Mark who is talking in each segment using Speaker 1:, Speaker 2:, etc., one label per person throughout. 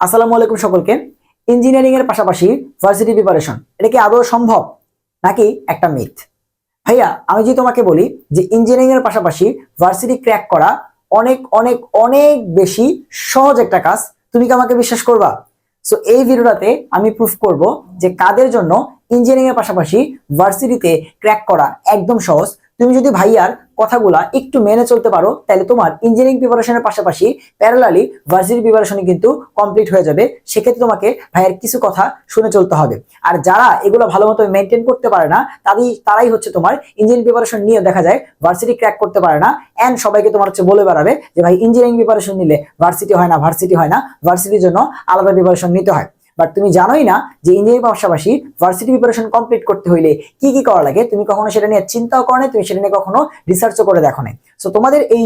Speaker 1: আসসালামু আলাইকুম সকলকে। ইঞ্জিনিয়ারিং এর পাশাপাশি ভার্সিটি প্রিপারেশন এটা কি আদৌ সম্ভব? নাকি একটা মিথ ভাইয়া, আমি যদি তোমাকে বলি যে ইঞ্জিনিয়ারিং এর পাশাপাশি ভার্সিটি ক্র্যাক করা অনেক অনেক অনেক বেশি সহজ একটা কাজ, তুমি কি আমাকে বিশ্বাস করবা? সো এই ভিডিওটাতে আমি প্রুফ করব যে কাদের জন্য ইঞ্জিনিয়ারিং এর পাশাপাশি ভার্সিটিতে ক্র্যাক করা একদম সহজ তুমি যদি ভাইয়ার কথাগুলা একটু মেনে চলতে পারো, তাহলে তোমার ইঞ্জিনিয়ারিং প্রিপারেশনের পাশাপাশি প্যারালালি ভার্সিটি প্রিপারেশন কিন্তু কমপ্লিট হয়ে যাবে। সেক্ষেত্রে তোমাকে ভাইয়ের কিছু কথা শুনে চলতে হবে। আর যারা এগুলো ভালো মতো মেনটেন করতে পারে না, তাদের, তারাই হচ্ছে তোমার ইঞ্জিনিয়ারিং প্রিপারেশন নিয়ে দেখা যায় ভার্সিটি ক্র্যাক করতে পারে না। অ্যান্ড সবাইকে তোমার হচ্ছে বলে বেড়াবে যে ভাই ইঞ্জিনিয়ারিং প্রিপারেশন নিলে ভার্সিটি হয় না ভার্সিটি হয় না। ভার্সিটির জন্য আলাদা প্রিপারেশন নিতে হয়। বাট তুমি জানোই না যে ইঞ্জিনিয়ারিং পাশাপাশি ভার্সিটি প্রিপারেশন কমপ্লিট করতে হইলে কি কি করা লাগে? তুমি কখনো সেটা নিয়ে চিন্তাও করো তুমি সেটা নিয়ে কখনো রিসার্চও করে দেখো না সো তোমাদের এই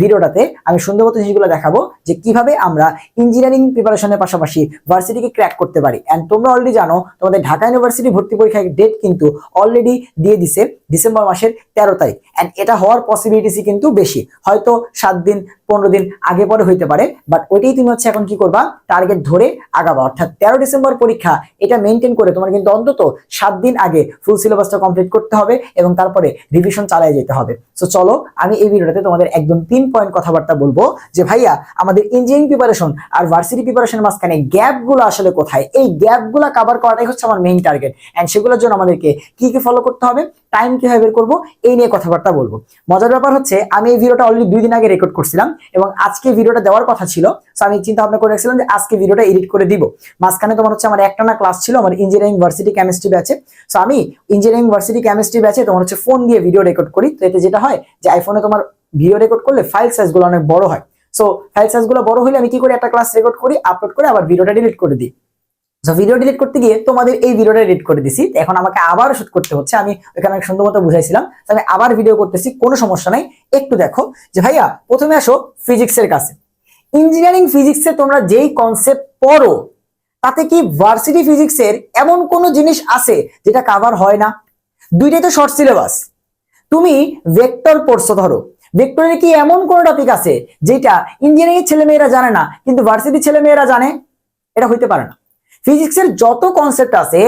Speaker 1: ভিডিওটাতে আমি সুন্দর মতো জিনিসগুলো দেখাবো যে কীভাবে আমরা ইঞ্জিনিয়ারিং প্রিপারেশনের পাশাপাশি ভার্সিটিকে ক্র্যাক করতে পারি। অ্যান্ড তোমরা অলরেডি জানো, তোমাদের ঢাকা ইউনিভার্সিটি ভর্তি পরীক্ষার ডেট কিন্তু অলরেডি দিয়ে দিছে ডিসেম্বর মাসের তেরো তারিখ। অ্যান্ড এটা হওয়ার পসিবিলিটিসি কিন্তু বেশি। হয়তো সাত দিন, পনেরো দিন আগে পরে হইতে পারে বাট ওইটাই তুমি হচ্ছে এখন কি করবা? টার্গেট ধরে আগাবা। অর্থাৎ তেরো ডিসেম্বর পরীক্ষা, এটা মেনটেন করে তোমার কিন্তু অন্তত সাত দিন আগে ফুল সিলেবাসটা কমপ্লিট করতে হবে এবং তারপরে রিভিশন চালিয়ে যেতে হবে। সো চলো, আমি এই ভিডিওটাতে তোমাদের একদম তিন পয়েন্ট কথাবার্তা বলব যে ভাইয়া, আমাদের ইঞ্জিনিয়ারিং প্রিপারেশন আর ভার্সিটি প্রিপারেশনের মাঝখানে গ্যাপগুলো আসলে কোথায়? এই গ্যাপগুলো কাভার করাটাই হচ্ছে আমার মেইন টার্গেট অ্যান্ড সেগুলোর জন্য আমাদেরকে কি কি ফলো করতে হবে টাইম কীভাবে বের করব, এই নিয়ে কথাবার্তা বলব। মজার ব্যাপার হচ্ছে, আমি এই ভিডিওটা অলরেডি দুই দিন আগে রেকর্ড করছিলাম এবং আজকে ভিডিওটা দেওয়ার কথা ছিল সো আমি চিন্তা ভাবনা করে রাখছিলাম যে আজকে ভিডিওটা এডিট করে দিব। মাঝখানে তোমার হচ্ছে আমার একটা না ক্লাস ছিল, আমার ইঞ্জিনিয়ারিং ভার্সিটি কেমিস্ট্রি ব্যাচে সো আমি ইঞ্জিনিয়ারিং ভার্সিটি কেমিস্ট্রি ব্যাচে তোমার হচ্ছে ফোন দিয়ে ভিডিও রেকর্ড করি। তো এতে যেটা হয় যে আইফোনে তোমার ভিডিও রেকর্ড করলে ফাইল সাইজগুলো অনেক বড় হয়। সো ফাইল সাইজগুলো বড় হলে আমি কি করি? একটা ক্লাস রেকর্ড করি আপলোড করে আবার ভিডিওটা ডিলিট করে দিই। সো ভিডিও ডিলিট করতে গিয়ে তোমাদের এই ভিডিওটা এডিট করে দিছি। এখন আমাকে আবার শুট করতে হচ্ছে। আমি ওখানে সুন্দর মতো বুঝাইছিলাম। আমি আবার ভিডিও করতেছি, কোনো সমস্যা নাই। একটু দেখো যে ভাইয়া, প্রথমে আসো ফিজিক্সের কাছে। ইঞ্জিনিয়ারিং ফিজিক্সে তোমরা যেই কনসেপ্ট পড়ো, তাতে কি ভার্সিটি ফিজিক্সের এমন কোনো জিনিস আছে যেটা কাভার হয় না? দুইটাই তো শর্ট সিলেবাস তুমি ভেক্টর পড়ছো ধরো। ভেক্টরের কি এমন কোন টপিক আছে যেটা ইঞ্জিনিয়ারিং ছেলেমেয়েরা জানে না, কিন্তু ভার্সিটি ছেলেমেয়েরা জানে? এটা হইতে পারে না। ফিজিক্সের যত কনসেপ্ট আছে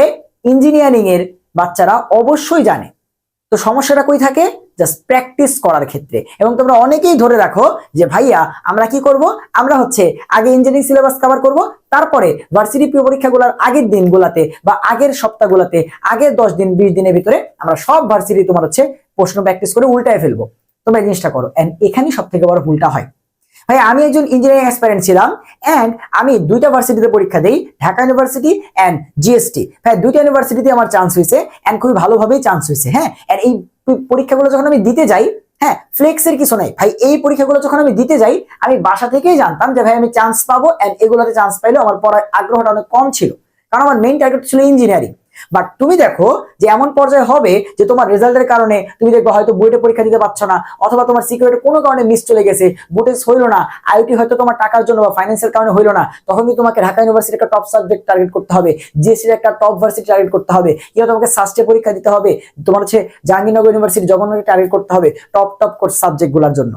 Speaker 1: ইঞ্জিনিয়ারিং এর বাচ্চারা অবশ্যই জানে। তো সমস্যাটা কই থাকে? জাস্ট প্র্যাকটিস করার ক্ষেত্রে। এবং তোমরা অনেকেই ধরে রাখো যে, ভাইয়া, আমরা কি করব? আমরা হচ্ছে আগে ইঞ্জিনিয়ারিং সিলেবাস কভার করব, তারপরে ভার্সিটি পরীক্ষাগুলোর আগের দিনগুলাতে বা আগের সপ্তাহগুলোতে, আগের দশ দিন, বিশ দিনের ভিতরে আমরা সব ভার্সিটি তোমার হচ্ছে প্রশ্ন প্র্যাকটিস করে উল্টায় ফেলব। তোমরা জিনিসটা করো। এন্ড এখানেই সব থেকে বড় ভুলটা হয়। ভাই, আমি একজন ইঞ্জিনিয়ারিং অ্যাসপারেন্ট ছিলাম অ্যান্ড আমি দুইটা ভার্সিটিতে পরীক্ষা দিই, ঢাকা ইউনিভার্সিটি অ্যান্ড জিএসটি হ্যাঁ দুইটা ইউনিভার্সিটিতে আমার চান্স হয়েছে অ্যান্ড খুবই ভালোভাবেই চান্স হয়েছে হ্যাঁ? আর এই পরীক্ষাগুলো যখন আমি দিতে যাই হ্যাঁ ফ্লেক্সের কিছু নাই। ভাই, এই পরীক্ষাগুলো যখন আমি দিতে যাই, আমি বাসা থেকেই জানতাম যে ভাই, আমি চান্স পাবো অ্যান্ড এগুলোতে চান্স পাইলেও আমার পড়ার আগ্রহটা অনেক কম ছিল। কারণ আমার মেইন টার্গেট ছিল ইঞ্জিনিয়ারিং বাট তুমি দেখো যে এমন পর্যায়ে হবে যে তোমার রেজাল্টের কারণে তুমি দেখবে হয়তো বুয়েটে পরীক্ষা দিতে পারছ না, অথবা তোমার সিকিউরিটি কোনো কারণে মিস চলে গেছে বুটেস হইল না আইটি হয়তো তোমার টাকার জন্য বা ফাইন্যান্সিয়াল কারণে হইল না, তখন কিন্তু তোমাকে ঢাকা ইউনিভার্সিটির একটা টপ সাবজেক্ট টার্গেট করতে হবে জিএসসির একটা টপ ভার্সিটি টার্গেট করতে হবে, কিংবা তোমাকে সাস্টে পরীক্ষা দিতে হবে, তোমার হচ্ছে জাহাঙ্গীরনগর ইউনিভার্সিটি জগন্নাথকে টার্গেট করতে হবে টপ টপ কোর্স সাবজেক্টগুলোর জন্য।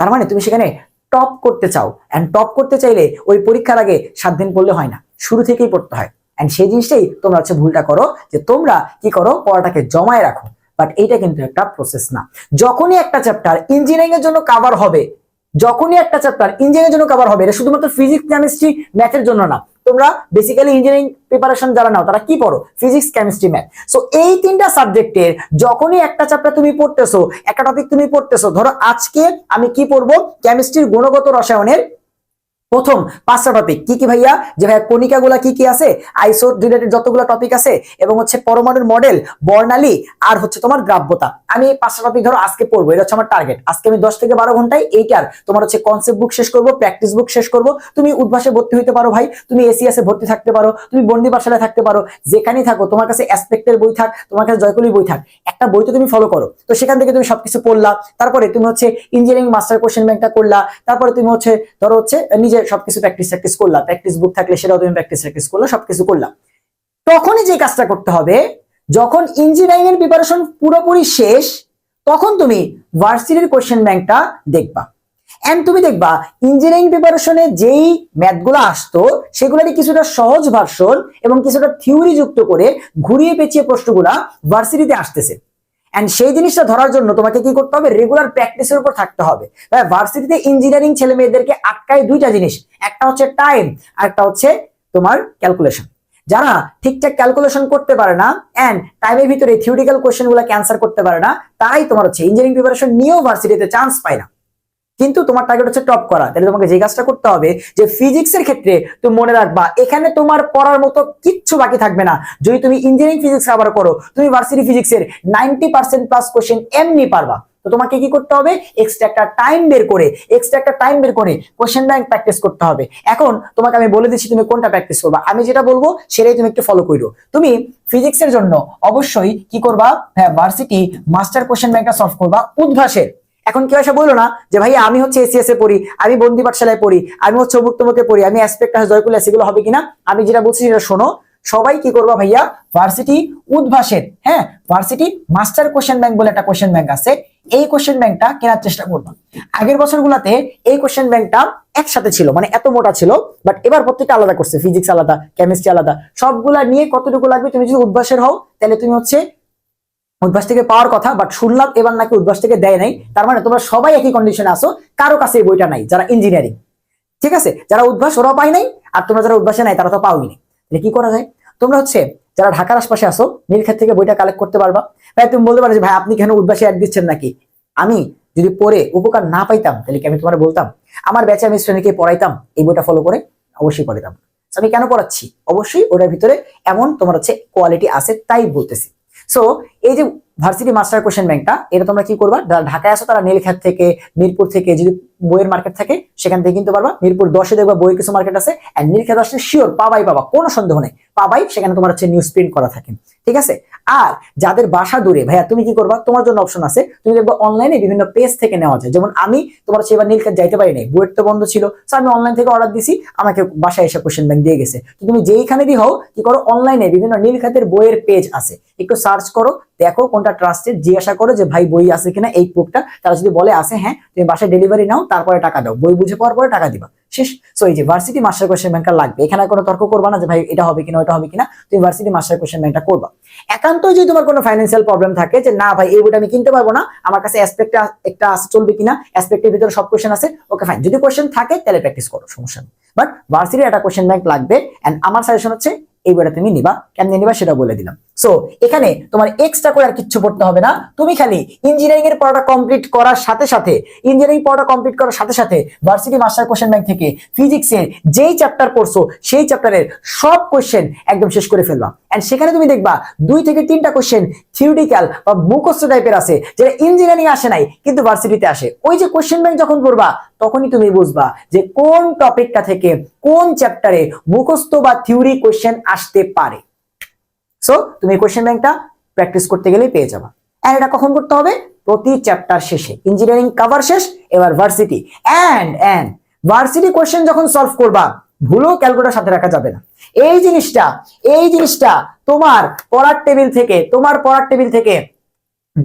Speaker 1: তার মানে তুমি সেখানে টপ করতে চাও অ্যান্ড টপ করতে চাইলে ওই পরীক্ষার আগে সাত দিন পড়লে হয় না, শুরু থেকেই পড়তে হয়। অ্যান্ড সেই জিনিসটাই তোমরা হচ্ছে ভুলটা করো, যে তোমরা কি করো, পড়াটাকে জমায় রাখো। বাট এইটা কিন্তু একটা প্রসেস না। যখনই একটা চ্যাপ্টার ইঞ্জিনিয়ারিং এর জন্য কাভার হবে, যখনই একটা চ্যাপ্টার ইঞ্জিনিয়ারিং এর জন্য কাভার হবে, এটা শুধুমাত্র ফিজিক্স কেমিস্ট্রি ম্যাথের জন্য না। তোমরা বেসিক্যালি ইঞ্জিনিয়ারিং প্রিপারেশন যারা নাও, তারা কি পড়ো? ফিজিক্স কেমিস্ট্রি ম্যাথ সো এই তিনটা সাবজেক্টের যখনই একটা চ্যাপ্টার তুমি পড়তেছো, একটা টপিক তুমি পড়তেছো, ধরো আজকে আমি কি পড়ব? কেমিস্ট্রির গুণগত রসায়নের প্রথম পাঁচটা টপিক কি কি ভাইয়া? যে ভাইয়া কণিকা গুলা কি কি আছে? আইসো রিলেটেড যতগুলো টপিক আছে এবং হচ্ছে পরমাণুর মডেল বর্ণালী আর হচ্ছে তোমার গ্রাব্যতা। আমি এই পাঁচটা টপিক ধরো আজকে পড়ব, এটা হচ্ছে আমার টার্গেট আজকে আমি দশ থেকে বারো ঘন্টায় এইটার তোমার হচ্ছে কনসেপ্ট বুক শেষ করব প্র্যাকটিস বুক শেষ করব। তুমি উদ্ভাসে ভর্তি হইতে পারো ভাই, তুমি এসিএসে ভর্তি থাকতে পারো, তুমি বন্দি পাঠশালায় থাকতে পারো, যেখানেই থাকো, তোমার কাছে অ্যাসপেক্টের বই থাক, তোমার কাছে জয়কলি বই থাক, একটা বই তো তুমি ফলো করো। তো সেখান থেকে তুমি সবকিছু পড়লা, তারপরে তুমি হচ্ছে ইঞ্জিনিয়ারিং মাস্টার কোশ্চেন ব্যাংকটা করলা, তারপরে তুমি হচ্ছে ধরো হচ্ছে নিজে সবকিছু প্র্যাকটিস প্র্যাকটিস করলা প্র্যাকটিস বুক থাকলে সেটাও তুমি প্র্যাকটিস প্র্যাকটিস করলা, সবকিছু করলা তখনই যে কাজটা করতে হবে, যখন ইঞ্জিনিয়ারিং এর প্রিপারেশন পুরোপুরি শেষ, তখন তুমি ভার্সিটির কোশ্চেন ব্যাংকটা দেখবা। এন্ড তুমি দেখবা ইঞ্জিনিয়ারিং প্রিপারেশনে যেই ম্যাথগুলো আসতো, সেগুলোরই কিছুটা সহজ ভার্সন এবং কিছুটা থিওরি যুক্ত করে ঘুরিয়ে পেঁচিয়ে প্রশ্নগুলা ভার্সিটিতে আসতেছে। এন্ড সেই জিনিসটা ধরার জন্য তোমাকে কি করতে হবে? রেগুলার প্র্যাকটিসের উপর থাকতে হবে। ভার্সিটিতে ইঞ্জিনিয়ারিং ছেলে মেয়েদেরকে আটকায় দুইটা জিনিস। একটা হচ্ছে টাইম আর একটা হচ্ছে তোমার ক্যালকুলেশন যারা ঠিকঠাক ক্যালকুলেশন করতে পারে না এন্ড টাইমের ভিতরে থিওরিক্যাল কোশ্চেনগুলো ক্যান্সার করতে পারে না, তারাই তোমার হচ্ছে ইঞ্জিনিয়ারিং প্রিপারেশন নিয়েও ভার্সিটিতে চান্স পায় না। কিন্তু তোমার টার্গেট হচ্ছে টপ করা। তাহলে তোমাকে যে কাজটা করতে হবে, যে ফিজিক্সের ক্ষেত্রে তুমি মনে রাখবা, এখানে তোমার পড়ার মতো কিচ্ছু বাকি থাকবে না। যদি তুমি ইঞ্জিনিয়ারিং ফিজিক্স আবার করো, তুমি ভার্সিটি ফিজিক্সের নাইনটি পার্সেন্ট প্লাস কোশ্চেন এমনি পারবা। তো তোমাকে কি করতে হবে? এক্সট্রা একটা টাইম বের করে এক্সট্রা একটা টাইম বের করে কোশ্চেন ব্যাংক প্র্যাকটিস করতে হবে। এখন তোমাকে আমি বলে দিচ্ছি তুমি কোনটা প্র্যাকটিস করবা। আমি যেটা বলব, সেটাই তুমি একটু ফলো করো তুমি ফিজিক্সের জন্য অবশ্যই কি করবা? হ্যাঁ ভার্সিটি মাস্টার কোশ্চেন ব্যাংকটা সলভ করবা উদ্ভাসের। এখন কেউ এসে বলল না যে ভাই আমি হচ্ছে এসিএস এ পড়ি, আমি বন্দি পাঠশালায় পড়ি, আমি হচ্ছে অমুক তমুকে পড়ি, আমি অ্যাসপেক্ট জয়কুল সেগুলো হবে কিনা? আমি যেটা বলছি সেটা শোনো। সবাই কি করবা ভাইয়া? ভার্সিটি উদ্ভাসের হ্যাঁ? ভার্সিটি মাস্টার কোশ্চেন ব্যাংক বলে একটা কোশ্চেন ব্যাংক আছে। এই কোশ্চেন ব্যাংকটা কেনার চেষ্টা করবা। আগের বছরগুলোতে এই কোশ্চেন ব্যাংকটা একসাথে ছিল মানে এত মোটা ছিল বাট এবার প্রত্যেকটা আলাদা করছে ফিজিক্স আলাদা কেমিস্ট্রি আলাদা। সবগুলা নিয়ে কতটুকু লাগবে তুমি যদি উদ্ভাসের হও, তাহলে তুমি হচ্ছে উদ্ভাস থেকে পাওয়ার কথা বাট শুনলাম এবার নাকি উদ্ভাস থেকে দেয় নাই। তার মানে তোমরা সবাই একই কন্ডিশনে আসো কারও কাছে এই বইটা নাই, যারা ইঞ্জিনিয়ারিং ঠিক আছে? যারা উদ্ভাস ওরাও পাই নাই, আর তোমরা যারা উদ্ভাসে নাই, তারা তো পাওই নাই। তাহলে কি করা যায়? তোমরা হচ্ছে, যারা ঢাকার আশপাশে আসো নীলক্ষেত থেকে বইটা কালেক্ট করতে পারবা। ভাই, তুমি বলতে পারো যে, ভাই, আপনি কেন উদ্ভাসে অ্যাড দিচ্ছেন নাকি? আমি যদি পড়ে উপকার না পাইতাম, তাহলে কি আমি তোমার বলতাম? আমার ব্যাচে আমি শ্রেণীকে পড়াইতাম, এই বইটা ফলো করে অবশ্যই পড়াইতাম। আমি কেন পড়াচ্ছি? অবশ্যই ওটার ভিতরে এমন তোমার হচ্ছে কোয়ালিটি আছে, তাই বলতেছি। সো এই যে ভার্সিটি মাস্টার কোশ্চেন ব্যাংকটা এটা তোমরা কি করবা? ঢাকায় আসো তারা নীলখাত থেকে, মিরপুর থেকে, যদি বইয়ের মার্কেট থাকে, সেখান থেকে কিনতে পারবা। মিরপুর দশে দেখবা বইয়ের কিছু মার্কেট আছে আর নীলক্ষেত আসলে শিওর পাবাই পাবা, কোনো সন্দেহ নেই। পাবাই, সেখানে তোমার হচ্ছে নিউজ প্রিন্ট করা থাকে। ঠিক আছে? আর যাদের বাসা দূরে, ভাইয়া, তুমি কি করবা? তোমার জন্য অপশন আছে। তুমি দেখব অনলাইনে বিভিন্ন পেজ থেকে নেওয়া যায়। যেমন আমি তোমার হচ্ছে এবার নীলক্ষেত যাইতে পারি নাই। বুয়েট তো বন্ধ ছিল। সো আমি অনলাইন থেকে অর্ডার দিছি। আমাকে বাসায় এসে কোশ্চেন ব্যাংক দিয়ে গেছে। তো তুমি যেইখানে দিয়ে হও, কি করো? অনলাইনে বিভিন্ন নীলখাতের বইয়ের পেজ আছে। একটু সার্চ করো। দেখো কোনটা ট্রাস্টেড জিজ্ঞাসা করো যে ভাই বই আছে কিনা এই বুকটা তারা যদি বলে আছে হ্যাঁ তুমি বাসায় ডেলিভারি নাও, তারপরে টাকা দাও। বই বুঝে পাওয়ার পরে টাকা দিবা। শেষ। সো এই যে ভার্সিটি মাস্টার কোশ্চেন ব্যাংকটা লাগবে। এখানে কোনো তর্ক করবা না যে ভাই এটা হবে কিনা, ওটা হবে কিনা। তুমি ভার্সিটি মাস্টার কোশ্চেন ব্যাংকটা করবা। একান্তই যদি তোমার কোনো ফাইন্যান্সিয়াল প্রবলেম থাকে যে না ভাই, এই বইটা আমি কিনতে পারব না, আমার কাছে অ্যাসপেক্ট একটা আছে, চলবে কিনা অ্যাসপেক্টের ভিতরে সব কোশ্চেন আছে, ওকে ফাইন যদি কোশ্চেন থাকে, তাহলে প্র্যাকটিস করো, সমস্যা নেই। বাট ভার্সিটি একটা কোশ্চেন ব্যাংক লাগবে এন্ড আমার সাজেশন হচ্ছে, এই বইটা তুমি নিবা। কেমনে নিবা সেটা বলে দিলাম। সো এখানে তোমার এক্সট্রা করে আর কিচ্ছু পড়তে হবে না। তুমি খালি ইঞ্জিনিয়ারিং এর পড়াটা কমপ্লিট করার সাথে সাথে ইঞ্জিনিয়ারিং পড়াটা কমপ্লিট করার সাথে সাথে ভার্সিটি মাস্টার কোশ্চেন ব্যাংক থেকে ফিজিক্সের যেই চ্যাপ্টার পড়ছো, সেই চ্যাপ্টারের সব কোশ্চেন একদম শেষ করে ফেলবা। এন্ড সেখানে তুমি দেখবা দুই থেকে তিনটা কোশ্চেন থিওরিটিক্যাল বা মুখস্থ টাইপের আছে, যেটা ইঞ্জিনিয়ারিং আসে নাই, কিন্তু ভার্সিটিতে আসে। ওই যে কোশ্চেন ব্যাংক যখন পড়বা, তখনই তুমি বুঝবা যে কোন টপিকটা থেকে কোন চ্যাপ্টারে মুখস্থ বা থিওরি কোশ্চেন আসতে পারে। সো তুমি কোশ্চেন ব্যাংকটা প্র্যাকটিস করতে গেলেই পেয়ে যাবা। আর এটা কখন করতে হবে? প্রতি চ্যাপ্টার শেষে। ইঞ্জিনিয়ারিং কভার শেষ, এবার varsity and and varsity question যখন সলভ করবা, ভুলও ক্যালকুলেটার সাথে রাখা যাবে না। এই জিনিসটা এই জিনিসটা তোমার পড়ার টেবিল থেকে, তোমার পড়ার টেবিল থেকে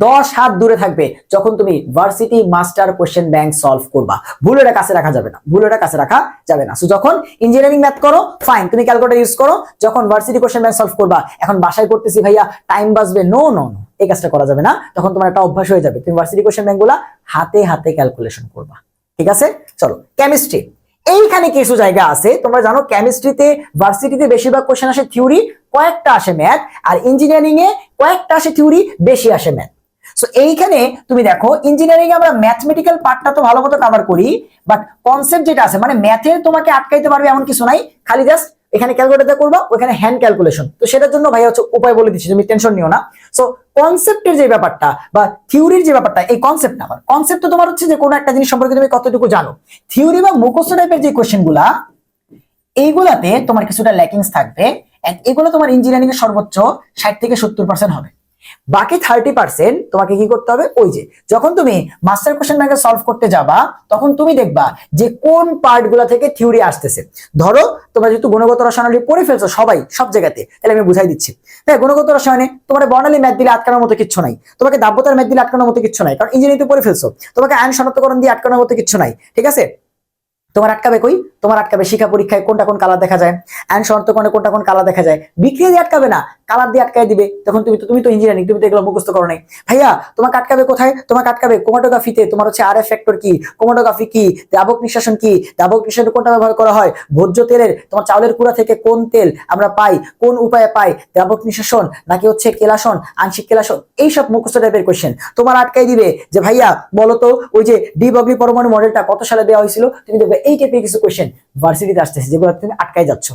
Speaker 1: দশ হাত দূরে থাকবে যখন তুমি varsity master question bank solve করবা। ভুল এটা কাছে রাখা যাবে না। ভুল এটা কাছে রাখা যাবে না। সো যখন ইঞ্জিনিয়ারিং ম্যাথ করো ফাইন তুমি ক্যালকুলেটর ইউজ করো, যখন ভার্সিটি কোশ্চেন ব্যাংক সলভ করবা, এখন বাসায় করতেছি ভাইয়া টাইম বাঁচবে। নো নো নো এই কাজটা করা যাবে না। তখন তোমার একটা অভ্যাস হয়ে যাবে। তুমি ভার্সিটি কোশ্চেন ব্যাংকগুলা হাতে হাতে ক্যালকুলেশন করবা। ঠিক আছে? চলো কেমিস্ট্রি এইখানে কিছু জায়গা আছে। তোমরা জানো কেমিস্ট্রিতে ভার্সিটিতে বেশিরভাগ কোশ্চেন আসে থিওরি কয়েকটা আসে ম্যাথ আর ইঞ্জিনিয়ারিং এ কয়েকটা আসে থিওরি বেশি আসে ম্যাথ সো এইখানে তুমি দেখো ইঞ্জিনিয়ারিং আমরা ম্যাথমেটিক্যাল পার্টটা তো ভালো মতো কভার করি বাট কনসেপ্ট যেটা আছে মানে ম্যাথের তোমাকে আটকাইতে পারবে এমন কিছু নাই, খালি জাস্ট এখানে ক্যালকুলেটর করবা ওখানে হ্যান্ড ক্যালকুলেশন তো সেটার জন্য ভাই হচ্ছে উপায় বলে দিচ্ছি, তুমি টেনশন নিও না। সো কনসেপ্টের যে ব্যাপারটা বা থিওরির যে ব্যাপারটা, এই কনসেপ্ট না কনসেপ্ট তো তোমার হচ্ছে যে কোনো একটা জিনিস সম্পর্কে তুমি কতটুকু জানো। থিওরি বা মুখস্থ টাইপের যে কোশ্চেনগুলা, এইগুলাতে তোমার কিছুটা ল্যাকিংস থাকবে এগুলো তোমার ইঞ্জিনিয়ারিং এর সর্বোচ্চ ষাট থেকে সত্তর পার্সেন্ট হবে। বাকি থার্টি পার্সেন্ট তোমাকে কি করতে হবে? ওই যে, যখন তুমি মাস্টার কোশ্চেন ব্যাংকে সলভ করতে যাবা, তখন তুমি দেখবা যে কোন পার্টগুলা থেকে থিওরি আসতেছে। ধরো, তোমরা যেহেতু গুণগত রসায়নালি পড়ে ফেলছো সবাই, সব জায়গাতে, তাহলে আমি বুঝাই দিচ্ছি। হ্যাঁ গুণগত রসায়নে তোমার বর্ণালী ম্যাথ দিলে আটকানোর মতো কিচ্ছু নাই। তোমাকে দাব্যতার ম্যাথ দিলে আটকানোর মতো কিচ্ছু নাই। কারণ ইঞ্জিনিয়ারিং পড়ে ফেলছো। তোমাকে আইন শনাক্তকরণ দিয়ে আটকানোর মতো কিচ্ছু নাই। ঠিক আছে? তোমার আটকাবে কই? তোমার আটকাবে। শিক্ষা পরীক্ষায় কোনটা কোন কালার দেখা যায়? আইন শনাক্তকরণে কোনটা কোন কালার দেখা যায়? বিক্রিয়া দিয়ে আটকাবে না। কালার দিয়ে আটকায় দিবে। তখন তুমি তো তুমি তো ইঞ্জিনিয়ারিং তুমি তো এগুলো মুখস্থ করো নাই। ভাইয়া, তোমাকে আটকাবে কোথায়? তোমাকে আটকাবে কোমাটোগ্রাফিতে তোমার হচ্ছে আর এফ ফ্যাক্টর কি? কোমাটোগ্রাফি কি? দাবক নিঃশাসন কি? দাবক নিঃশাসন কোনটা ব্যবহার করা হয়? ভোজ্য তেলের, তোমার চাউলের কুড়া থেকে কোন তেল আমরা পাই? কোন উপায়ে পাই? দাবক নিঃশাসন নাকি হচ্ছে কেলাসন? আংশিক কেলাসন? এইসব মুখস্থ টাইপের কোয়েশ্চেন তোমার আটকাই দিবে যে, ভাইয়া, বলো তো, ওই যে ডি বগলি পরমাণু মডেলটা কত সালে দেওয়া হয়েছিল? তুমি দেখবে, এই টাইপের কিছু কোয়েশ্চেন ভার্সিটিতে আসতেছে, যেগুলো তুমি আটকাই যাচ্ছ।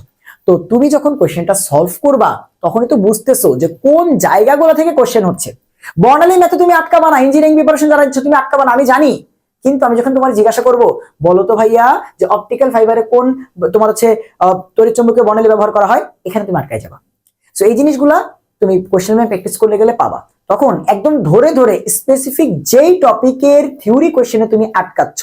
Speaker 1: তো তুমি যখন কোশ্চেনটা সলভ করবা, তখনই তো বুঝতেছো যে কোন জায়গাগুলো থেকে কোশ্চেন হচ্ছে। বর্ণালী ম্যাথে তুমি আটকাবা না ইঞ্জিনিয়ারিং প্রিপারেশন যারা দিচ্ছ তুমি আটকাবা আমি জানি। কিন্তু আমি যখন তোমার জিজ্ঞাসা করব, বলো তো ভাইয়া যে অপটিক্যাল ফাইবারে কোন তোমার হচ্ছে তড়িৎ চুম্বকীয় বর্ণালী ব্যবহার করা হয়, এখানে তুমি আটকায় যাবা। সো এই জিনিসগুলা তুমি কোশ্চেন ব্যাংক প্র্যাকটিস করলে গেলে পাবা। তখন একদম ধরে ধরে স্পেসিফিক যেই টপিকের থিওরি কোশ্চেনে তুমি আটকাচ্ছ,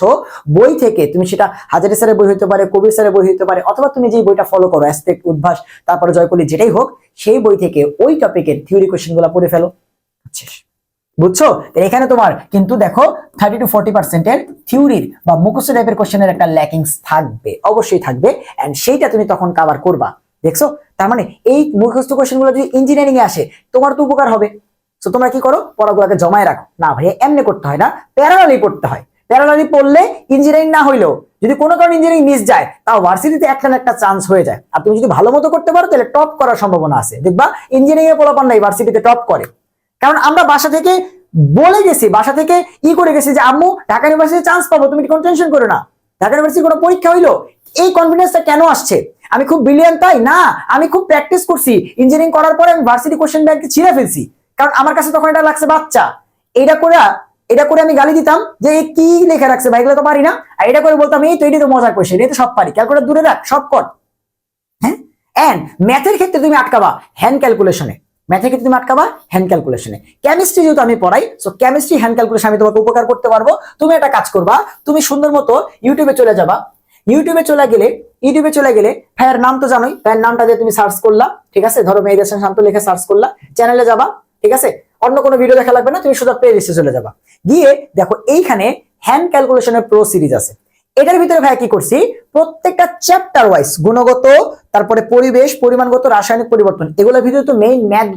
Speaker 1: বই থেকে তুমি সেটা হাজারি স্যারের বই হতে পারে, কবির স্যারের বই হতে পারে, অথবা তুমি যেই বইটা ফলো করো অ্যাসপেক্ট উদ্ভাস, তারপরে জয়কলি, যেটাই হোক, সেই বই থেকে ওই টপিকের থিওরি কোশ্চেনগুলা পড়ে ফেলো। বুঝছ? এখানে তোমার কিন্তু দেখো থার্টি টু ফোর্টি পার্সেন্টের থিওরির বা মুখস্থ টাইপের কোশ্চেনের একটা ল্যাকিংস থাকবে, অবশ্যই থাকবে। এন্ড সেইটা তুমি তখন কাভার করবা। দেখছ? তার মানে এই মুখস্থ কোশ্চেনগুলো যদি ইঞ্জিনিয়ারিং এ আসে, তোমার তো উপকার হবে। তো তোমরা কি করো? পড়াগুলোকে জমায় রাখো। না ভাই এমনি করতে হয় না। প্যারালালি পড়তে হয়। প্যারালালি পড়লে ইঞ্জিনিয়ারিং না হইলেও যদি কোনো কারণে ইঞ্জিনিয়ারিং মিস যায়, তাও ভার্সিটিতে একটা না একটা চান্স হয়ে যায়। আর তুমি যদি ভালো মতো করতে পারো, তাহলে টপ করার সম্ভাবনা আছে। দেখবা ইঞ্জিনিয়ারিং এ পড়াপান নাই ভার্সিটিতে টপ করে। কারণ আমরা বাসা থেকে বলে গেছি, বাসা থেকে ই করে গেছি যে, আম্মু, ঢাকা ইউনিভার্সিটি চান্স পাবো। তুমি কোনো টেনশন করো না? ঢাকা ইউনিভার্সিটি কোনো পরীক্ষা হইল? এই কনফিডেন্সটা কেন আসছে? আমি খুব ব্রিলিয়ান তাই? না, আমি খুব প্র্যাকটিস করছি। ইঞ্জিনিয়ারিং করার পরে আমি ভার্সিটি কোশ্চেন ব্যাংকে ছিঁড়ে ফেলছি। কারণ আমার কাছে তখন এটা লাগছে বাচ্চা। এটা করে এটা করে আমি গালি দিতাম যে কি লেখা রাখছে ভাই? এগুলো তো পারি না। আর এটা করে বলতাম, এই তো এটা তো মজার কোশ্চেন এটা তো সব পারি। ক্যালকুলেটর দূরে রাখ, সব কর। হ্যাঁ? এন্ড ম্যাথের ক্ষেত্রে তুমি আটকাবা হ্যান্ড ক্যালকুলেশনে ম্যাথের ক্ষেত্রে তুমি আটকাবা হ্যান্ড ক্যালকুলেশনে কেমিস্ট্রি যেহেতু আমি পড়াই সো কেমিস্ট্রি হ্যান্ড ক্যালকুলেশন আমি তোমাকে উপকার করতে পারব। তুমি একটা কাজ করবা, তুমি সুন্দর মতো ইউটিউবে চলে যাবা। ইউটিউবে চলে গেলে ইউটিউবে চলে গেলে ভাইয়ের নাম তো জানোই, ভাইয়ের নামটা দিয়ে তুমি সার্চ করলা, ঠিক আছে? ধরো মেডিটেশন শান্ত লিখে সার্চ করলা চ্যানেলে যাবা, ঠিক আছে? অন্য কোনো ভিডিও দেখা লাগবে না, তুমি শুধু প্লে লিস্টে চলে যাবা। গিয়ে দেখো এইখানে হ্যান্ড ক্যালকুলেশনের প্রো সিরিজ আছে। এটার ভিতরে ভাই কি করছি? প্রত্যেকটা চ্যাপ্টার ওয়াইজ গুণগত, তারপরে পরিবেশ, পরিমাণগত, রাসায়নিক পরিবর্তন, এগুলোর ভিতরে তো মেইন ম্যাথ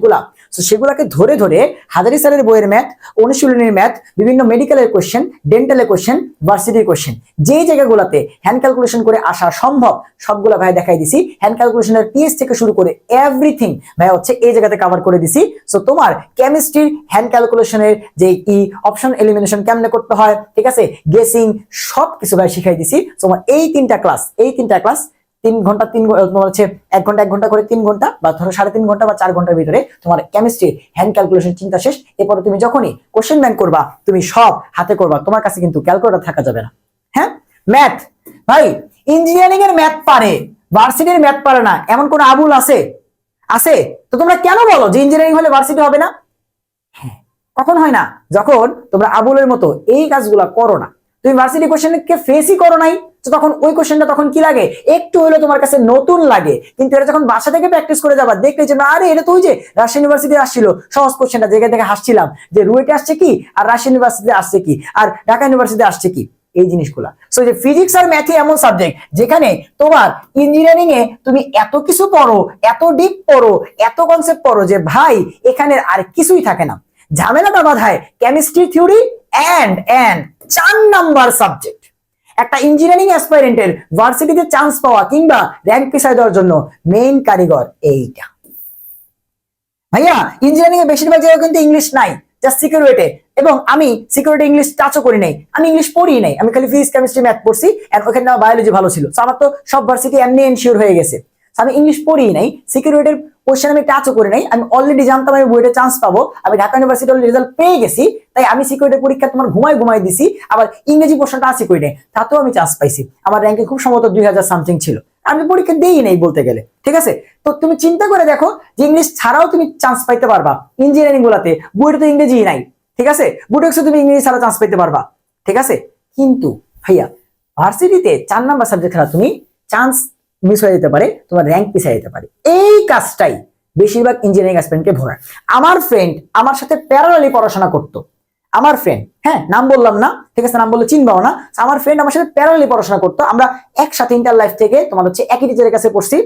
Speaker 1: তো সেগুলোকে ধরে ধরে হাজারি স্যারের বইয়ের ম্যাথ অনুশীলনীর ম্যাথ বিভিন্ন মেডিকেলের কোশ্চেন ডেন্টালের কোশ্চেন ভার্সিটির কোশ্চেন যেই জায়গাগুলোতে হ্যান্ড ক্যালকুলেশন করে আসা সম্ভব, সবগুলো ভাই দেখাই দিছি। হ্যান্ড ক্যালকুলেশনের পিএস থেকে শুরু করে এভরিথিং ভাই হচ্ছে এই জায়গাতে কভার করে দিছি। সো তোমার কেমিস্ট্রির হ্যান্ড ক্যালকুলেশনের যে ই অপশন এলিমিনেশন কেমনে করতে হয়, ঠিক আছে? গেসিং সব কিছু ভাই শিখাই দিছি। তোমার এই তিনটা ক্লাস এই তিনটা ক্লাস তিন ঘণ্টা, তিন তোমার হচ্ছে এক ঘণ্টা এক ঘণ্টা করে তিন ঘণ্টা বা ধরো সাড়ে তিন ঘণ্টা বা চার ঘণ্টার ভিতরে তোমার কেমিস্ট্রি হ্যান্ড ক্যালকুলেশন চিন্তা শেষ। এরপরে তুমি যখনই কোশ্চেন ব্যাংক করবা, তুমি সব হাতে করবা, তোমার কাছে কিন্তু ক্যালকুলেটর থাকা যাবে না। হ্যাঁ? ম্যাথ ভাই ইঞ্জিনিয়ারিং এর ম্যাথ পারে ভার্সিটির ম্যাথ পারে না, এমন কোন আবুল আছে? আছে? তো তোমরা কেন বলো যে ইঞ্জিনিয়ারিং হলে ভার্সিটি হবে না? হ্যাঁ কখন হয় না? যখন তোমরা আবুলের মতো এই কাজগুলা করো না। তুমি ভার্সিটি কোশ্চেনকে ফেসই করো নাই। তো তখন ওই কোশ্চেনটা তখন কি লাগে? একটু হলেও তোমার কাছে নতুন লাগে। কিন্তু এটা যখন বাসা থেকে প্র্যাকটিস করে যাবা, দেখলে যে আরে, এটা তো ওই যে রাজশাহী ইউনিভার্সিটি আসছিল। সহজ কোশ্চেনটা জায়গা থেকে হাসছিলাম। যে, রুয়েটে আসছে কি? আর রাজশাহী ইউনিভার্সিটি আসছে কি? আর ঢাকা ইউনিভার্সিটি আসছে কি? এই জিনিসগুলা। সো যে ফিজিক্স আর ম্যাথে এমন সাবজেক্ট যেখানে তোমার ইঞ্জিনিয়ারিং এ তুমি এত কিছু পড়ো, এত ডিপ পড়ো, এত কনসেপ্ট পড়ো যে, ভাই, এখানে আর কিছুই থাকে না। ঝামেলাটা বাধায় কেমিস্ট্রি থিওরি অ্যান্ড অ্যান্ড চার নাম্বার সাবজেক্ট একটা ইঞ্জিনিয়ারিং অ্যাসপাইরেন্টের ভার্সিটিতে চান্স পাওয়া কিংবা র্যাঙ্ক পিছায় দেওয়ার জন্য মেইন কারিগর এইটা। ভাইয়া ইঞ্জিনিয়ারিং এ বেশিরভাগ জায়গায় কিন্তু ইংলিশ নাই জাস্ট সিকিউরিটি এবং আমি সিকিউরিটি ইংলিশ টাচও করি নাই, আমি ইংলিশ পড়ি নাই, আমি খালি ফিজিক্স কেমিস্ট্রি ম্যাথ পড়ছি আর ওখানে আমার বায়োলজি ভালো ছিল। সো আমার তো সব ভার্সিটি এমনি এনশিওর হয়ে গেছে। আমি ইংলিশ পড়ি নাই সিকিউরিটির কোশ্চেন আমি টাচও করি নাই, আমি অলরেডি জানতাম আমি বুয়েটে চান্স পাবো, আমি ঢাকা ইউনিভার্সিটি অলরেডি রেজাল্ট পেয়ে গেছি, তাই আমি সিকিউরিটি পরীক্ষা তোমার ঘুমাই ঘুমাই দিছি, আবার ইংরেজি পোর্শনটা আছে করি নাই, তাতেও আমি চান্স পাইছি। আমার র্যাঙ্কে খুব সম্ভবত দুই হাজার সামথিং ছিল। আমি পরীক্ষা দিই নাই বলতে গেলে, ঠিক আছে? তো তুমি চিন্তা করে দেখো যে ইংলিশ ছাড়াও তুমি চান্স পাইতে পারবা ইঞ্জিনিয়ারিং গুলাতে বইটা তো ইংরেজি নাই, ঠিক আছে? বুটেক্সে তুমি ইংরেজি ছাড়া চান্স পাইতে পারবা, ঠিক আছে? কিন্তু ভাইয়া ভার্সিটিতে চার নাম্বার সাবজেক্ট ছাড়া তুমি চান্স মিস হয়ে যেতে পারে, তোমার র্যাঙ্ক পিছিয়ে যেতে পারে। এই কাজটাই বেশিরভাগ ইঞ্জিনিয়ারিং অ্যাসপিরেন্টকে ভোগায়। আমার ফ্রেন্ড আমার সাথে প্যারালালি পড়াশোনা করতো। আমার ফ্রেন্ড হ্যাঁ নাম বললাম না, ঠিক আছে, নাম বললে চিনবাও না। আমার ফ্রেন্ড আমার সাথে প্যারালালি পড়াশোনা করতো। আমরা একসাথে ইন্টার লাইফ থেকে তোমার হচ্ছে একই টিচারের কাছে পড়ছি,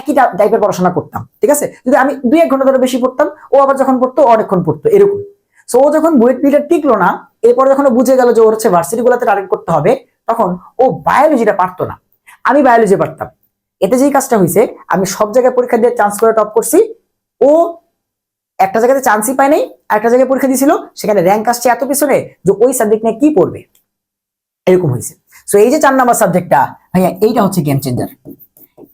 Speaker 1: একই টাইপের পড়াশোনা করতাম, ঠিক আছে? যদি আমি দুই এক ঘণ্টা ধরে বেশি পড়তাম, ও আবার যখন পড়তো অনেকক্ষণ পড়তো, এরকম। সো ও যখন বুয়েট পিরিয়ড টিকলো না, এরপর যখন বুঝে গেল যে ওর হচ্ছে ভার্সিটি গুলোতে টার্গেট করতে হবে, তখন ও বায়োলজিটা পারতো না। আমি বায়োলজি পারতাম। এতে যেই কাজটা হয়েছে আমি সব জায়গায় পরীক্ষা দিয়ে চান্স করে টপ করছি। ও একটা জায়গাতে চান্সই পায় নাই একটা জায়গায় পরীক্ষা দিয়েছিল, সেখানে র্যাঙ্ক আসছে এত পিছনে যে ওই সাবজেক্ট নিয়ে কি পড়বে? এরকম হয়েছে সো এই যে চার নাম্বার সাবজেক্টটা ভাইয়া, এইটা হচ্ছে গেম চেঞ্জার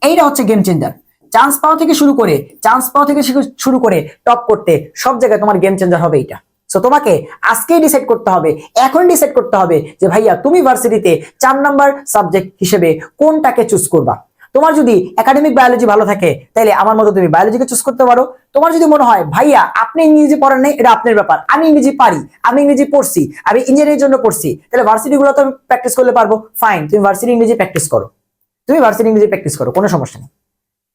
Speaker 1: এইটা হচ্ছে গেম চেঞ্জার চান্স পাওয়া থেকে শুরু করে চান্স পাওয়া থেকে শুরু- করে টপ করতে সব জায়গায় তোমার গেম চেঞ্জার হবে এইটা। সো তোমাকে আজকেই ডিসাইড করতে হবে এখন ডিসাইড করতে হবে যে, ভাইয়া, তুমি ভার্সিটিতে চার নাম্বার সাবজেক্ট হিসেবে কোনটাকে চুজ করবা? তোমার যদি একাডেমিক বায়োলজি ভালো থাকে তাহলে আমার মতো তুমি বায়োলজিকে চুজ করতে পারো। তোমার যদি মনে হয়, ভাইয়া, আপনি ইংরেজি পড়েন নাই, এটা আপনার ব্যাপার। আমি ইংরেজি পারি, আমি ইংরেজি পড়ছি, আমি ইঞ্জিনিয়ারিং জন্য পড়ছি, তাহলে ভার্সিটি গুলো তো প্র্যাকটিস করলে পারব। ফাইন তুমি ভার্সিটি ইংরেজি প্র্যাকটিস করো। তুমি ভার্সিটি ইংরেজি প্র্যাকটিস করো, কোনো সমস্যা নেই।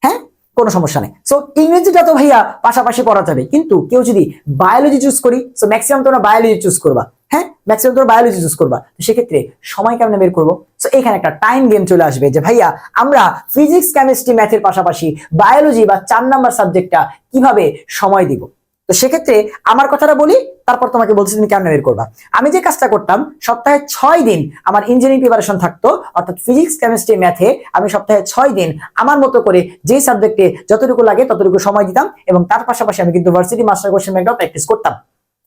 Speaker 1: হ্যাঁ? কোনো সমস্যা নেই। সো ইংরেজিটা তো ভাইয়া পাশাপাশি পড়া যাবে কিন্তু কেউ যদি বায়োলজি চুজ করি সো ম্যাক্সিমাম তোমরা বায়োলজি চুজ করবা। ম্যাক্সিমাম তোমরা বায়োলজি চুজ করবা। তো সেক্ষেত্রে সময় কেমন বের করব? সো এখানে একটা টাইম গেম চলে আসবে যে, ভাইয়া, আমরা ফিজিক্স কেমিস্ট্রি ম্যাথের পাশাপাশি বায়োলজি বা চার নাম্বার সাবজেক্টটা কীভাবে সময় দিব? তো সেক্ষেত্রে আমার কথাটা বলি, তারপর তোমাকে বলছি তুমি কেমন বের করবা। আমি যে কাজটা করতাম, সপ্তাহে ছয় দিন আমার ইঞ্জিনিয়ারিং প্রিপারেশন থাকতো, অর্থাৎ ফিজিক্স কেমিস্ট্রি ম্যাথে আমি সপ্তাহে ছয় দিন আমার মতো করে যেই সাবজেক্টে যতটুকু লাগে ততটুকু সময় দিতাম এবং তার পাশাপাশি আমি কিন্তু ভার্সিটি মাস্টার কোশ্চেন ব্যাংকটাও প্র্যাকটিস করতাম।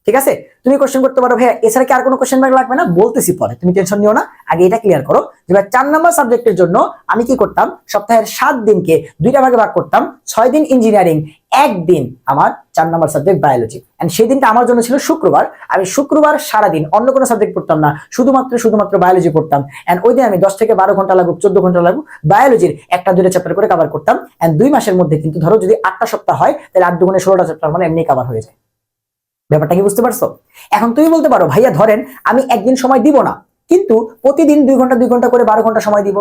Speaker 1: ঠিক আছে? তুমি কোশ্চেন করতে পারো, ভাইয়া, এছাড়া কি আর কোনো কোশ্চেন ব্যাংক লাগবে না? বলতেছি পরে। তুমি টেনশন নিও না, আগে এটা ক্লিয়ার করো যে ভাই চার নাম্বার সাবজেক্টের জন্য আমি কি করতাম? সপ্তাহের সাত দিনকে দুইটা ভাগে ভাগ করতাম। ছয় দিন ইঞ্জিনিয়ারিং একদিন আমার চার নাম্বার সাবজেক্ট বায়োলজি এন্ড সেই দিনটা আমার জন্য ছিল শুক্রবার। আমি শুক্রবার সারাদিন অন্য কোনো সাবজেক্ট পড়তাম না, শুধুমাত্র শুধুমাত্র বায়োলজি পড়তাম। এন্ড ওই দিন আমি দশ থেকে বারো ঘণ্টা লাগুক, চোদ্দ ঘণ্টা লাগুক বায়োলজির একটা, দুইটা চ্যাপ্টার করে কভার করতাম। এন্ড দুই মাসের মধ্যে কিন্তু ধরো যদি আটটা সপ্তাহ হয়, তাহলে আট দুগুণে ষোলোটা চ্যাপ্টার মানে এমনি কভার হয়ে যায়। ব্যাপারটা কি বুঝতে পারছ? এখন তুমি বলতে পারো, ভাইয়া, ধরেন আমি একদিন সময় দিব না, কিন্তু প্রতিদিন দুই ঘণ্টা দুই ঘণ্টা করে বারো ঘণ্টা সময় দিব।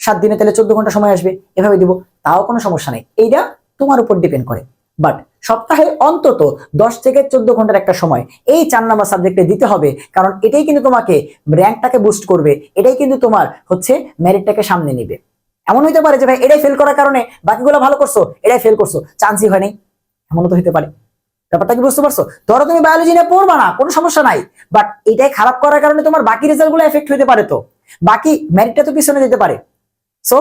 Speaker 1: সাত দিনে তাহলে চোদ্দ ঘণ্টা সময় আসবে, এভাবে দিব। তাও কোনো সমস্যা নেই। এইটা তোমার উপর ডিপেন্ড করে। বাট সপ্তাহে অন্তত দশ থেকে চোদ্দ ঘণ্টার একটা সময়, এই চার নাম্বার সাবজেক্টে দিতে হবে। কারণ এটাই কিন্তু তোমাকে র্যাঙ্কটাকে বুস্ট করবে, এটাই কিন্তু তোমার হচ্ছে ম্যারিটটাকে সামনে নিবে। এমন হইতে পারে যে, ভাই, এটাই ফেল করার কারণে বাকিগুলো ভালো করছ, এটাই ফেল করছ। চান্সই হয় নাই। এমনও তো হতে পারে। ব্যাপারটা কি বুঝতে পারছ? ধরো তুমি বায়োলজি নিয়ে পড়বা না, কোনো সমস্যা নাই। বাট এটাই খারাপ করার কারণে তোমার বাকি রেজাল্টগুলো এফেক্ট হতে পারে তো। বাকি ম্যারিটটা তো পিছনে যেতে পারে। সো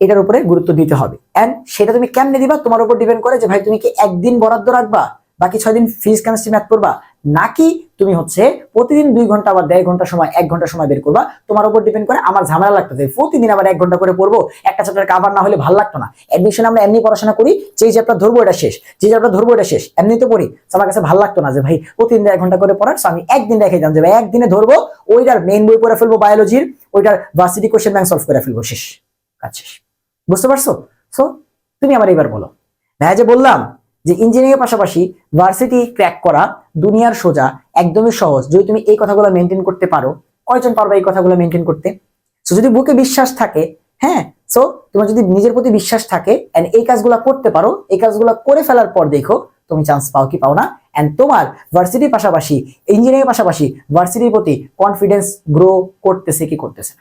Speaker 1: এটার উপরে গুরুত্ব দিতে হবে। অ্যান্ড সেটা তুমি কেমনে দিবা? তোমার উপর ডিপেন্ড করে যে ভাই, তুমি কি একদিন বরাদ্দ রাখবা? বাকি ছয় দিন ফিজিক্স কেমিস্ট্রি ম্যাথ করবা নাকি তুমি হচ্ছে প্রতিদিন দুই ঘণ্টা বা দেড় ঘণ্টা সময়, এক ঘণ্টা সময় বের করবা? তোমার উপর ডিপেন্ড করে আমার ঝামেলা লাগতেছে। প্রতিদিন আবার এক ঘণ্টা করে পড়ব, একটা চ্যাপ্টার কাভার না হলে ভালো লাগতো না। এডমিশন আমরা এমনি পড়াশোনা করি, যেই চ্যাপ্টার ধরবো এটা শেষ। যে চ্যাপ্টার ধরবো এটা শেষ। এমনি তো পড়ি আমার কাছে ভালো লাগতো না যে, ভাই, প্রতিদিন এক ঘণ্টা করে পড়ার আমি একদিন রেখে দিলাম যে, ভাই, একদিনে ধরবো, ওইটার মেইন বই পড়ে ফেলব বায়োলজির ওইটার ভার্সিটি কোশ্চেন ব্যাংক সলভ করে ফেলব। শেষ। কাজ শেষ। বুঝতে পারছ? সো তুমি আমার এবার বলো। ভাইয়া যে বললাম যে ইঞ্জিনিয়ারিং পাশাপাশি ভার্সিটি ক্র্যাক করা দুনিয়ার সোজা একদমই সহজ। যদি তুমি এই কথাগুলো মেনটেন করতে পারো, কয়জন পারবে এই কথাগুলো মেনটেন করতে? সো যদি বুকে বিশ্বাস থাকে হ্যাঁ সো তোমার যদি নিজের প্রতি বিশ্বাস থাকে এন্ড এই কাজগুলো করতে পারো, এই কাজগুলো করে ফেলার পর দেখো তুমি চান্স পাও কি পাও না। এন্ড তোমার ভার্সিটির পাশাপাশি ইঞ্জিনিয়ারিং এর পাশাপাশি ভার্সিটির প্রতি কনফিডেন্স গ্রো করতেছে কি করতেছে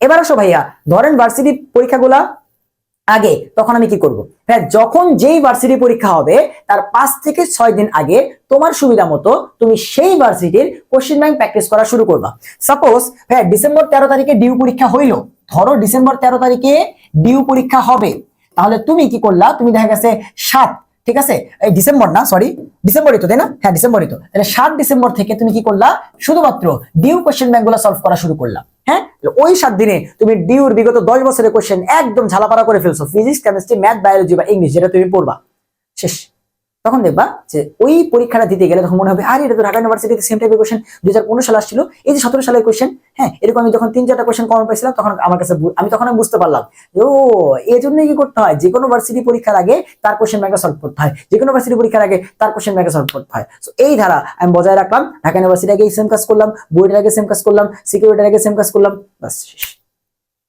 Speaker 1: এবার আসো ভাইয়া, ধরেন ভার্সিটি পরীক্ষাগুলা আগে, তখন আমি কি করব? হ্যাঁ যখন যেই ভার্সিটি পরীক্ষা হবে, তার পাঁচ থেকে ছয় দিন আগে তোমার সুবিধা মতো তুমি সেই ভার্সিটির কোশ্চেন ব্যাংক প্র্যাকটিস করা শুরু করবা। সাপোজ হ্যাঁ ডিসেম্বর তেরো তারিখে ডিউ পরীক্ষা হইল। ধরো ডিসেম্বর তেরো তারিখে ডিউ পরীক্ষা হবে। তাহলে তুমি কি করলা? তুমি দেখা গেছে সাত ঠিক আছে? এই ডিসেম্বর না সরি ডিসেম্বরই তো তাই না? হ্যাঁ ডিসেম্বরই তো তাহলে সাত ডিসেম্বর থেকে তুমি কি করলা? শুধুমাত্র ডিউ কোয়েশ্চেন ব্যাঙ্কগুলো সলভ করা শুরু করলা। হ্যাঁ? ওই সাত দিনে তুমি ডিউর বিগত দশ বছরের কোয়েশ্চেন একদম ঝালাপাড়া করে ফেলছো। ফিজিক্স কেমিস্ট্রি ম্যাথ বায়োলজি বা ইংলিশ যেটা তুমি পড়বা। শেষ। তখন দেখবা যে ওই পরীক্ষাটা দিতে গেলে তখন মনে হবে আরে এটা তো ঢাকা ইউনিভার্সিটিতে সেম টাইপের কোয়েশ্চেন দুই হাজার পনেরো সালে আসছিল। এই যে সতেরো সালের কোয়েশ্চেন হ্যাঁ এরকম আমি যখন তিন চারটা কোয়েশ্চেন কমন পাইছিলাম তখন আমার কাছে আমি তখন আমি বুঝতে পারলাম যে, ও এই জন্যই কি করতে হয়? যে কোনো ভার্সিটি পরীক্ষার আগে তার কোয়েশ্চেন ব্যাংকে সলভ করতে হয়। যে কোনো ভার্সিটি পরীক্ষার আগে তার কোয়েশ্চেন ব্যাংকে সলভ করতে হয়। তো এই ধারা আমি বজায় রাখলাম। ঢাকা ইউনিভার্সিটি আগে সেম কাজ করলাম বুয়েটের আগে সেম কাজ করলাম সিকিউরিটির আগে সেম কাজ করলাম বাস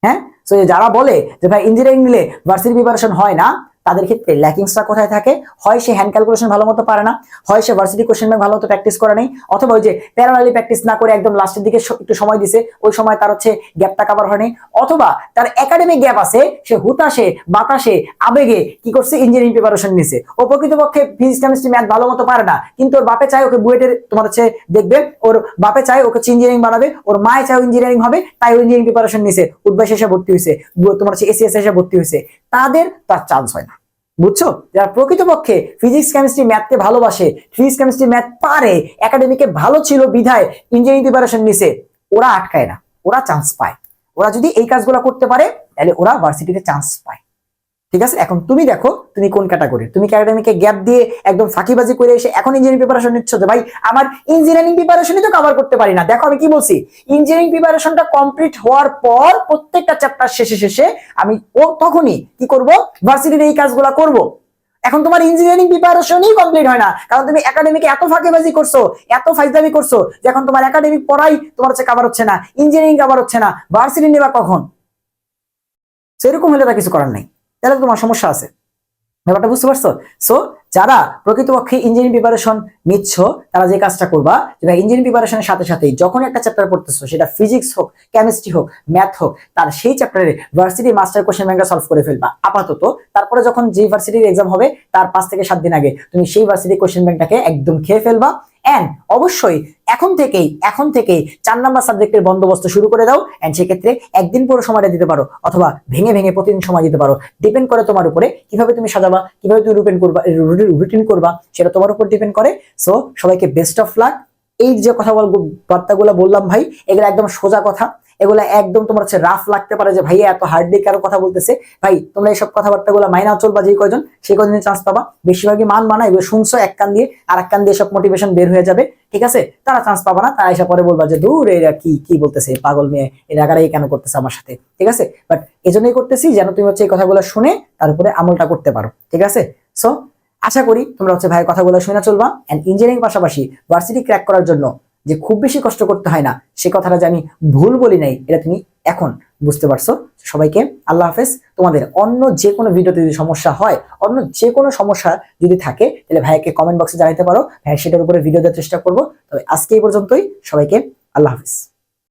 Speaker 1: হ্যাঁ? তো যারা বলে যে ভাই ইঞ্জিনিয়ারিং নিলে ভার্সিটি প্রিপারেশন হয় না তাদের ক্ষেত্রে ল্যাকিংসটা কোথায় থাকে? হয় সে হ্যান্ড ক্যালকুলেশন ভালো মতো পারে না, হয় সে ভার্সিটি কোশ্চেন ব্যাংক ভালো মতো প্র্যাকটিস করে নেই, অথবা ওই যে প্যারালালি প্র্যাকটিস না করে একদম লাস্টের দিকে একটু সময় দিছে, ওই সময় তার হচ্ছে গ্যাপটা কাভার হয়নি, অথবা তার একাডেমিক গ্যাপ আছে, সে হুতাশে, বাতাসে, আবেগে কি করছে? ইঞ্জিনিয়ারিং প্রিপারেশন নিছে। ও প্রকৃতপক্ষে ফিজিক্স কেমিস্ট্রি ম্যাথ ভালো মতো পারে না, কিন্তু ওর বাপে চায় ওকে বুয়েটের তোমার হচ্ছে দেখবে, ওর বাপে চায় ওকে ইঞ্জিনিয়ারিং বানাবে, ওর মায়ে চায় ইঞ্জিনিয়ারিং হবে, তাই ইঞ্জিনিয়ারিং প্রিপারেশন নিছে, উদ্বাস এসে ভর্তি হয়েছে তোমার হচ্ছে এসিএস এসে ভর্তি হয়েছে তাদের তার চান্স হয় না। বুঝছ? যারা প্রকৃতপক্ষে ফিজিক্স কেমিস্ট্রি ম্যাথকে ভালোবাসে ফিজিক্স কেমিস্ট্রি ম্যাথ পারে একাডেমিকে ভালো ছিল বিধায় ইঞ্জিনিয়ারিং প্রিপারেশন নিছে, ওরা আটকায় না, ওরা চান্স পায়। ওরা যদি এই কাজগুলো করতে পারে, তাহলে ওরা ভার্সিটিতে চান্স পায়। ঠিক আছে? এখন তুমি দেখো তুমি কোন ক্যাটাগরি তুমি কি একাডেমিকে গ্যাপ দিয়ে একদম ফাঁকিবাজি করে এসে এখন ইঞ্জিনিয়ারিং প্রিপারেশন নিচ্ছ যে, ভাই, আমার ইঞ্জিনিয়ারিং প্রিপারেশনই তো কভার করতে পারি না। দেখো আমি কি বলছি ইঞ্জিনিয়ারিং প্রিপারেশনটা কমপ্লিট হওয়ার পর প্রত্যেকটা চ্যাপ্টার শেষে শেষে আমি ও তখনই কি করব? ভার্সিটির এই কাজগুলো করব। এখন তোমার ইঞ্জিনিয়ারিং প্রিপারেশনই কমপ্লিট হয় না। কারণ তুমি একাডেমিকে এত ফাঁকিবাজি করছ, এত ফাইজদামি করছ যে এখন তোমার একাডেমিক পড়াই তোমার হচ্ছে কাভার হচ্ছে না ইঞ্জিনিয়ারিং কাভার হচ্ছে না। ভার্সিটি নেবা কখন? সেরকম হলে তা কিছু করার নাই। তাহলে তোমার সমস্যা আছে। ব্যাপারটা বুঝতে পারছ? সো যারা প্রকৃতপক্ষে ইঞ্জিনিয়ারিং প্রিপারেশন নিচ্ছ, তারা যে কাজটা করবা যে ইঞ্জিনিয়ারিং প্রিপারেশনের সাথে সাথেই যখন একটা চ্যাপ্টার পড়তেছো, সেটা ফিজিক্স হোক কেমিস্ট্রি হোক ম্যাথ হোক, তার সেই চ্যাপ্টারে ভার্সিটি মাস্টার কোশ্চেন ব্যাংকটা সলভ করে ফেলবা। আপাতত, তারপরে যখন যে ভার্সিটির এক্সাম হবে, তার পাঁচ থেকে সাত দিন আগে, তুমি সেই ভার্সিটি কোশ্চেন ব্যাংকটাকে একদম খেয়ে ফেলবা। এন্ড অবশ্যই এখন থেকেই এখন থেকেই চার নাম্বার সাবজেক্টের বন্দোবস্ত শুরু করে দাও এন্ড সেক্ষেত্রে একদিন পুরো সময়টা দিতে পারো অথবা ভেঙে ভেঙে প্রতিদিন সময় দিতে পারো। ডিপেন্ড করে তোমার উপরে কীভাবে তুমি সাজাবা, কীভাবে তুমি রুটিন করবা রুটিন করবা, সেটা তোমার উপর ডিপেন্ড করে। সো সবাইকে বেস্ট অফ লাক এই যে কথা বল বার্তাগুলো বললাম ভাই, এগুলো একদম সোজা কথা। এগুলা একদম তোমার হচ্ছে রাফ লাগতে পারে যে ভাইয়া এত হার্ডলি কারও কথা বলতেছে। ভাই, তোমরা এইসব কথাবার্তা গুলো মাইনা চলবা যেই কয়জন, সেই কয়জনের চান্স পাবা। বেশিরভাগই মান মানা, এগুলো শুনছো, এক কান দিয়ে, আর এক কান দিয়ে সব মোটিভেশন বের হয়ে যাবে। ঠিক আছে? তারা চান্স পাবা না, তারা এসে পরে বলবা যে, দূর, এরা কি কি বলতেছে? পাগল মেয়ে, এরা আগারাই কেন করতেছে আমার সাথে? ঠিক আছে? বাট এজন্যই করতেছি যেন তুমি হচ্ছে এই কথাগুলো শুনে তার উপরে আমলটা করতে পারো। ঠিক আছে? সো আশা করি তোমরা হচ্ছে ভাই কথাগুলো শুনে চলবা। এন্ড ইঞ্জিনিয়ারিং পাশাপাশি ভার্সিটি ক্র্যাক করার জন্য যে খুব বেশি কষ্ট করতে হয় না, সে কথাটা যে আমি ভুল বলি নাই, এটা তুমি এখন বুঝতে পারছ। সবাইকে আল্লাহ হাফেজ। তোমাদের অন্য যে কোনো ভিডিওতে যদি সমস্যা হয়, অন্য যে কোনো সমস্যা যদি থাকে, তাহলে ভাইকে কমেন্ট বক্সে জানাতে পারো। ভাই সেটার উপরে ভিডিও দেওয়ার চেষ্টা করব। তবে আজকে এই পর্যন্তই। সবাইকে আল্লাহ হাফেজ।